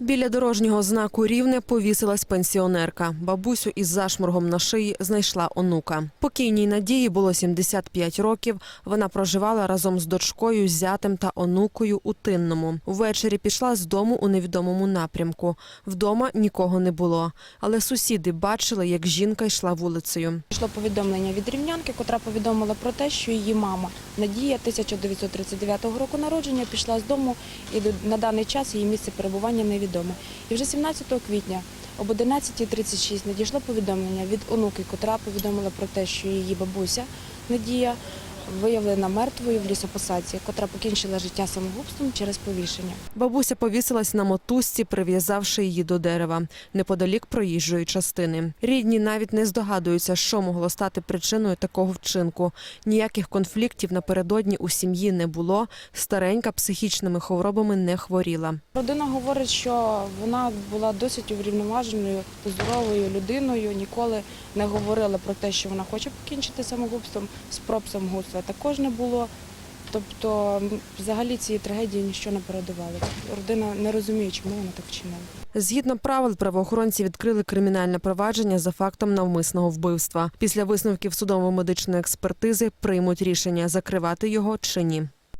Біля дорожнього знаку рівне повісилась пенсіонерка. Бабусю із зашморгом на шиї знайшла онука. Покійній Надії було 75 років. Вона проживала разом з дочкою, зятем та онукою у Тинному. Ввечері пішла з дому у невідомому напрямку. Вдома нікого не було, але сусіди бачили, як жінка йшла вулицею. Пішло повідомлення від рівнянки, котра повідомила про те, що її мама Надія 1939 року народження пішла з дому і на даний час її місце перебування невідоме. І вже 17 квітня об 11.36 надійшло повідомлення від онуки, котра повідомила про те, що її бабуся Надія виявлена мертвою в лісопосадці, котра покінчила життя самогубством через повішення. Бабуся повісилась на мотузці, прив'язавши її до дерева неподалік проїжджої частини. Рідні навіть не здогадуються, що могло стати причиною такого вчинку. Ніяких конфліктів напередодні у сім'ї не було. Старенька психічними хворобами не хворіла. Родина говорить, що вона була досить врівноваженою, здоровою людиною. Ніколи не говорила про те, що вона хоче покінчити самогубством. Спроб самогубства також не було. Тобто, взагалі цієї трагедії нічого не передавали. Родина не розуміє, чому вона так вчинила. Згідно правил, правоохоронці відкрили кримінальне провадження за фактом навмисного вбивства. Після висновків судово-медичної експертизи приймуть рішення закривати його чи ні.